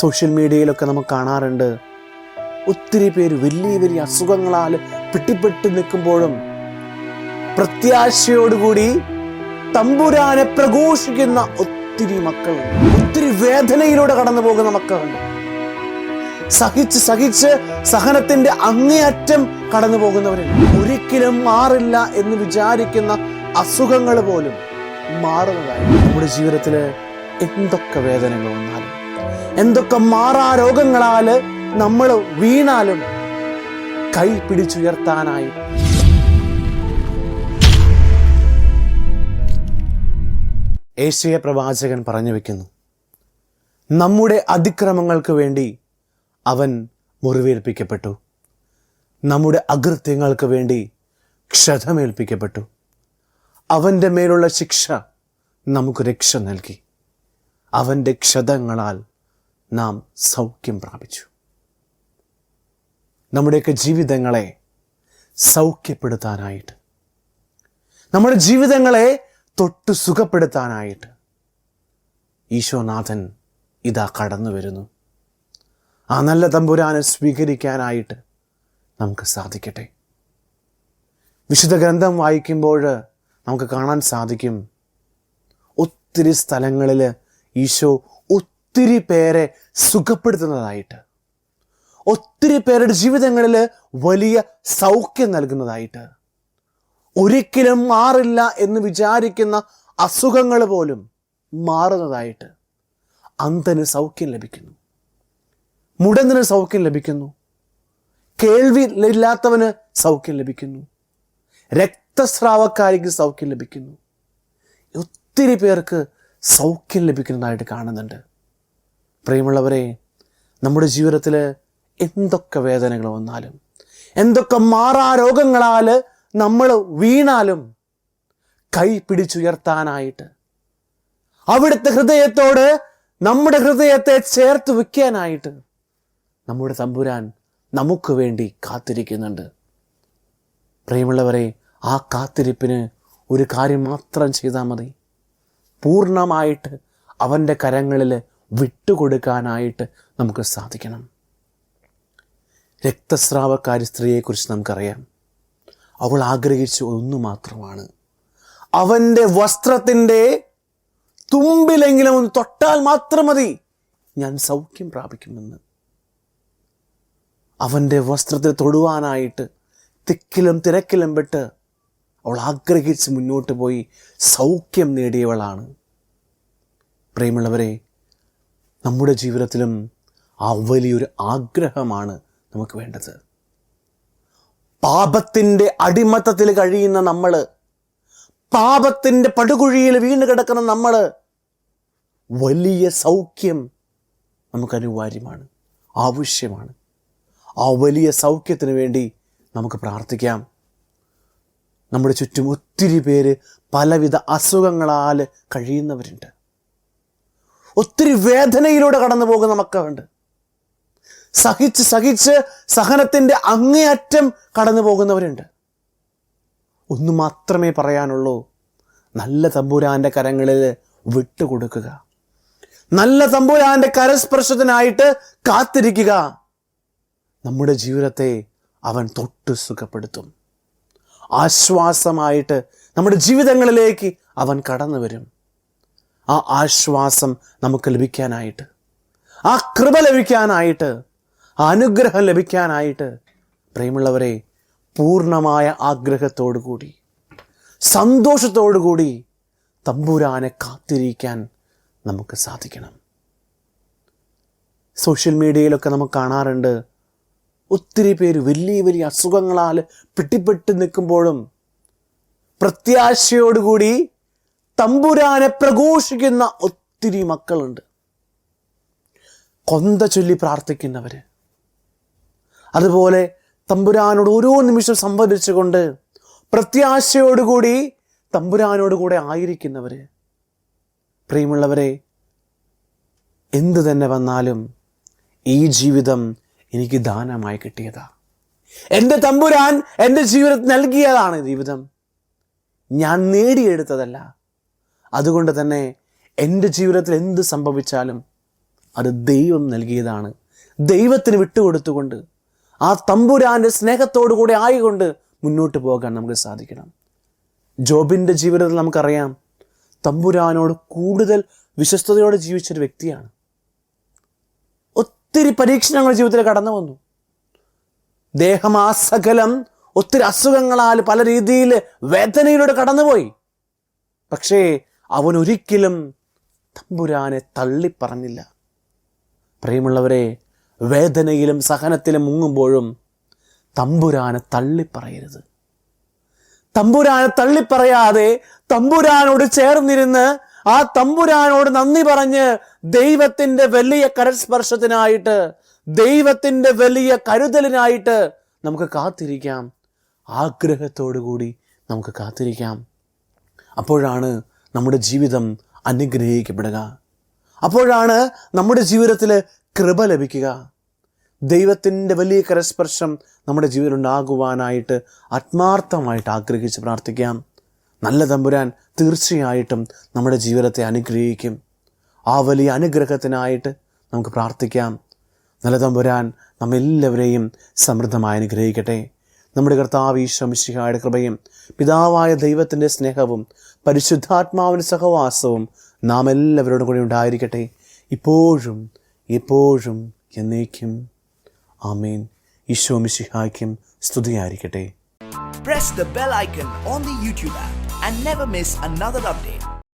Social മീഡിയയിലൊക്കെ നമുക്ക് കാണാറുണ്ട്. ഒത്തിരി പേര് വലിയ വലിയ അസുഖങ്ങളാൽ പിട്ടിപ്പെട്ട് നിൽക്കുമ്പോഴും പ്രത്യാശയോടുകൂടി തമ്പുരാനെ പ്രഘോഷിക്കുന്ന ഒത്തിരി മക്കൾ ഒത്തിരി വേദനയിലൂടെ കടന്നു പോകുന്ന മക്കളുണ്ട് സഹിച്ച് സഹിച്ച് സഹനത്തിന്റെ അങ്ങേയറ്റം കടന്നു പോകുന്നവരുണ്ട് ഒരിക്കലും മാറില്ല എന്ന് വിചാരിക്കുന്ന അസുഖങ്ങൾ പോലും മാറുന്നതായി നമ്മുടെ ജീവിതത്തിൽ എന്തൊക്കെ വേദനകൾ വന്നാലും. എന്തൊക്കെ മാറാ രോഗങ്ങളാൽ നമ്മൾ വീണാലും കൈ പിടിച്ചുയർത്താനായി. ഏഷ്യ പ്രവാചകൻ പറഞ്ഞു വെക്കുന്നു നമ്മുടെ അതിക്രമങ്ങൾക്ക് വേണ്ടി അവൻ മുറിവേൽപ്പിക്കപ്പെട്ടു. നമ്മുടെ അകൃത്യങ്ങൾക്ക് വേണ്ടി ക്ഷതമേൽപ്പിക്കപ്പെട്ടു. അവന്റെ മേലുള്ള ശിക്ഷ നമുക്ക് രക്ഷ നൽകി. അവന്റെ ക്ഷതങ്ങളാൽ നാം സൗഖ്യം പ്രാപിച്ചു. നമ്മുടെയൊക്കെ ജീവിതങ്ങളെ സൗഖ്യപ്പെടുത്താനായിട്ട് നമ്മുടെ ജീവിതങ്ങളെ തൊട്ട് സുഖപ്പെടുത്താനായിട്ട് ഈശോനാഥൻ ഇതാ കടന്നു വരുന്നു. ആ നല്ല തമ്പുരാനെ സ്വീകരിക്കാനായിട്ട് നമുക്ക് സാധിക്കട്ടെ. വിശുദ്ധ ഗ്രന്ഥം വായിക്കുമ്പോൾ നമുക്ക് കാണാൻ സാധിക്കും ഒത്തിരി സ്ഥലങ്ങളിൽ ഈശോ ഒത്തിരി പേരെ സുഖപ്പെടുത്തുന്നതായിട്ട്. ഒത്തിരി പേരുടെ ജീവിതങ്ങളിൽ വലിയ സൗഖ്യം നൽകുന്നതായിട്ട്. ഒരിക്കലും മാറില്ല എന്ന് വിചാരിക്കുന്ന അസുഖങ്ങൾ പോലും മാറുന്നതായിട്ട് അന്ധന് സൗഖ്യം ലഭിക്കുന്നു. മുടന്തിന് സൗഖ്യം ലഭിക്കുന്നു. കേൾവി ഇല്ലാത്തവന് സൗഖ്യം ലഭിക്കുന്നു. രക്തസ്രാവക്കാരിക്ക് സൗഖ്യം ലഭിക്കുന്നു. ഒത്തിരി പേർക്ക് സൗഖ്യം ലഭിക്കുന്നതായിട്ട് കാണുന്നുണ്ട്. പ്രിയമുള്ളവരെ നമ്മുടെ ജീവിതത്തിൽ എന്തൊക്കെ വേദനകൾ വന്നാലും എന്തൊക്കെ മാറാ രോഗങ്ങളാൽ നമ്മൾ വീണാലും കൈ പിടിച്ചുയർത്താനായിട്ട് അവിടുത്തെ ഹൃദയത്തോട് നമ്മുടെ ഹൃദയത്തെ ചേർത്ത് വയ്ക്കാനായിട്ട് നമ്മുടെ തമ്പുരാൻ നമുക്ക് വേണ്ടി കാത്തിരിക്കുന്നുണ്ട്. പ്രിയമുള്ളവരെ ആ കാത്തിരിപ്പിന് ഒരു കാര്യം മാത്രം ചെയ്താൽ മതി. പൂർണമായിട്ട് അവന്റെ കരങ്ങളിൽ വിട്ടുകൊടുക്കാനായിട്ട് നമുക്ക് സാധിക്കണം. രക്തസ്രാവക്കാരി സ്ത്രീയെക്കുറിച്ച് നമുക്കറിയാം. അവൾ ആഗ്രഹിച്ച ഒന്നു മാത്രമാണ്. അവന്റെ വസ്ത്രത്തിന്റെ തുമ്പിലെങ്കിലും ഒന്ന് തൊട്ടാൽ മാത്രം മതി. ഞാൻ സൗഖ്യം പ്രാപിക്കുമെന്ന്. അവന്റെ വസ്ത്രത്തിൽ തൊടുവാനായിട്ട് തിക്കിലും തിരക്കിലും പെട്ട് അവൾ ആഗ്രഹിച്ച് മുന്നോട്ട് പോയി സൗഖ്യം നേടിയവളാണ്. പ്രിയമുള്ളവരെ നമ്മുടെ ജീവിതത്തിലും ആ വലിയൊരു ആഗ്രഹമാണ് നമുക്ക് വേണ്ടത്. പാപത്തിന്റെ അടിമത്തത്തിൽ കഴിയുന്ന നമ്മൾ പാപത്തിന്റെ പടുകുഴിയിൽ വീണ് കിടക്കുന്ന നമ്മൾ വലിയ സൗഖ്യം നമുക്ക് അനിവാര്യമാണ് ആവശ്യമാണ്. ആ വലിയ സൗഖ്യത്തിന് വേണ്ടി നമുക്ക് പ്രാർത്ഥിക്കാം. നമ്മുടെ ചുറ്റും ഒത്തിരി പേര് പലവിധ അസുഖങ്ങളാൽ കഴിയുന്നവരുണ്ട്. ഒത്തിരി വേദനയിലൂടെ കടന്നു പോകുന്ന മക്കളുണ്ട്. സഹിച്ച് സഹിച്ച് സഹനത്തിന്റെ അങ്ങേയറ്റം കടന്നു പോകുന്നവരുണ്ട്. ഒന്ന് മാത്രമേ പറയാനുള്ളൂ നല്ല തമ്പുരാന്റെ കരങ്ങളിൽ വിട്ടുകൊടുക്കുക. നല്ല തമ്പുരാന്റെ കരസ്പർശത്തിനായിട്ട് കാത്തിരിക്കുക. നമ്മുടെ ജീവിതത്തെ അവൻ തൊട്ട് സുഖപ്പെടുത്തും. ആശ്വാസമായിട്ട് നമ്മുടെ ജീവിതങ്ങളിലേക്ക് അവൻ കടന്നു വരും. ആ ആശ്വാസം നമുക്ക് ലഭിക്കാനായിട്ട് ആ കൃപ ലഭിക്കാനായിട്ട് അനുഗ്രഹം ലഭിക്കാനായിട്ട് പ്രിയമുള്ളവരെ പൂർണമായ ആഗ്രഹത്തോടു കൂടി സന്തോഷത്തോടു കൂടി തമ്പൂരാനെ കാത്തിരിക്കാൻ നമുക്ക് സാധിക്കണം. സോഷ്യൽ മീഡിയയിലൊക്കെ നമുക്ക് കാണാറുണ്ട് ഒത്തിരി പേര് വലിയ വലിയ അസുഖങ്ങളാൽ പിട്ടിപ്പെട്ട് നിൽക്കുമ്പോഴും പ്രത്യാശയോടുകൂടി തമ്പുരാനെ പ്രഘോഷിക്കുന്ന ഒത്തിരി മക്കളുണ്ട്. കൊന്ത ചൊല്ലി പ്രാർത്ഥിക്കുന്നവർ അതുപോലെ തമ്പുരാനോട് ഓരോ നിമിഷം സംവദിച്ചുകൊണ്ട് പ്രത്യാശയോടുകൂടി തമ്പുരാനോട് കൂടെ ആയിരിക്കുന്നവർ പ്രിയമുള്ളവരെ എന്തു തന്നെ വന്നാലും ഈ ജീവിതം എനിക്ക് ദാനമായി കിട്ടിയതാ. എന്റെ തമ്പുരാൻ എന്റെ ജീവിതത്തിൽ നൽകിയതാണ് ജീവിതം. ഞാൻ നേടിയെടുത്തതല്ല. അതുകൊണ്ട് തന്നെ എന്റെ ജീവിതത്തിൽ എന്ത് സംഭവിച്ചാലും അത് ദൈവം നൽകിയതാണ്. ദൈവത്തിന് വിട്ടുകൊടുത്തുകൊണ്ട് ആ തമ്പുരാന്റെ സ്നേഹത്തോടു കൂടെ ആയിക്കൊണ്ട് മുന്നോട്ട് പോകാൻ നമുക്ക് സാധിക്കണം. ജോബിന്റെ ജീവിതത്തിൽ നമുക്കറിയാം തമ്പുരാനോട് കൂടുതൽ വിശ്വസ്തയോടെ ജീവിച്ചൊരു വ്യക്തിയാണ്. ഒത്തിരി പരീക്ഷണങ്ങൾ ജീവിതത്തിൽ കടന്നു വന്നു. ദേഹമാസകലം ഒത്തിരി അസുഖങ്ങളാൽ പല രീതിയിൽ വേദനയിലൂടെ കടന്നുപോയി. പക്ഷേ അവൻ ഒരിക്കലും തമ്പുരാനെ തള്ളിപ്പറഞ്ഞില്ല. പ്രിയമുള്ളവരെ വേദനയിലും സഹനത്തിലും മുങ്ങുമ്പോഴും തമ്പുരാനെ തള്ളിപ്പറയരുത്. തമ്പുരാനെ തള്ളിപ്പറയാതെ തമ്പുരാനോട് ചേർന്നിരുന്ന് ആ തമ്പുരാനോട് നന്ദി പറഞ്ഞ് ദൈവത്തിന്റെ വലിയ കരസ്പർശത്തിനായിട്ട് ദൈവത്തിന്റെ വലിയ കരുതലിനായിട്ട് നമുക്ക് കാത്തിരിക്കാം. ആഗ്രഹത്തോടു കൂടി നമുക്ക് കാത്തിരിക്കാം. അപ്പോഴാണ് നമ്മുടെ ജീവിതം അനുഗ്രഹിക്കപ്പെടുക. അപ്പോഴാണ് നമ്മുടെ ജീവിതത്തിൽ കൃപ ലഭിക്കുക. ദൈവത്തിന്റെ വലിയ കരസ്പർശം നമ്മുടെ ജീവിതത്തിൽ ഉണ്ടാകുവാനായിട്ട് ആത്മാർത്ഥമായിട്ട് ആഗ്രഹിച്ച് പ്രാർത്ഥിക്കാം. നല്ല തമ്പുരാൻ തീർച്ചയായിട്ടും നമ്മുടെ ജീവിതത്തെ അനുഗ്രഹിക്കും. ആ വലിയ അനുഗ്രഹത്തിനായിട്ട് നമുക്ക് പ്രാർത്ഥിക്കാം. നല്ല തമ്പുരാൻ നമ്മെല്ലാവരെയും സമൃദ്ധമായി അനുഗ്രഹിക്കട്ടെ. നമ്മുടെ കർത്താവ് ഈശ്വമിശിഹായുടെ കൃപയും പിതാവായ ദൈവത്തിന്റെ സ്നേഹവും പരിശുദ്ധാത്മാവിന്റെ സഹവാസവും നാം എല്ലാവരോടും കൂടി ഉണ്ടായിരിക്കട്ടെ. ഇപ്പോഴും എപ്പോഴും എന്നേക്കും. ആമേൻ. ഈശോ മിശിഹായ്ക്കും സ്തുതിയായിരിക്കട്ടെ.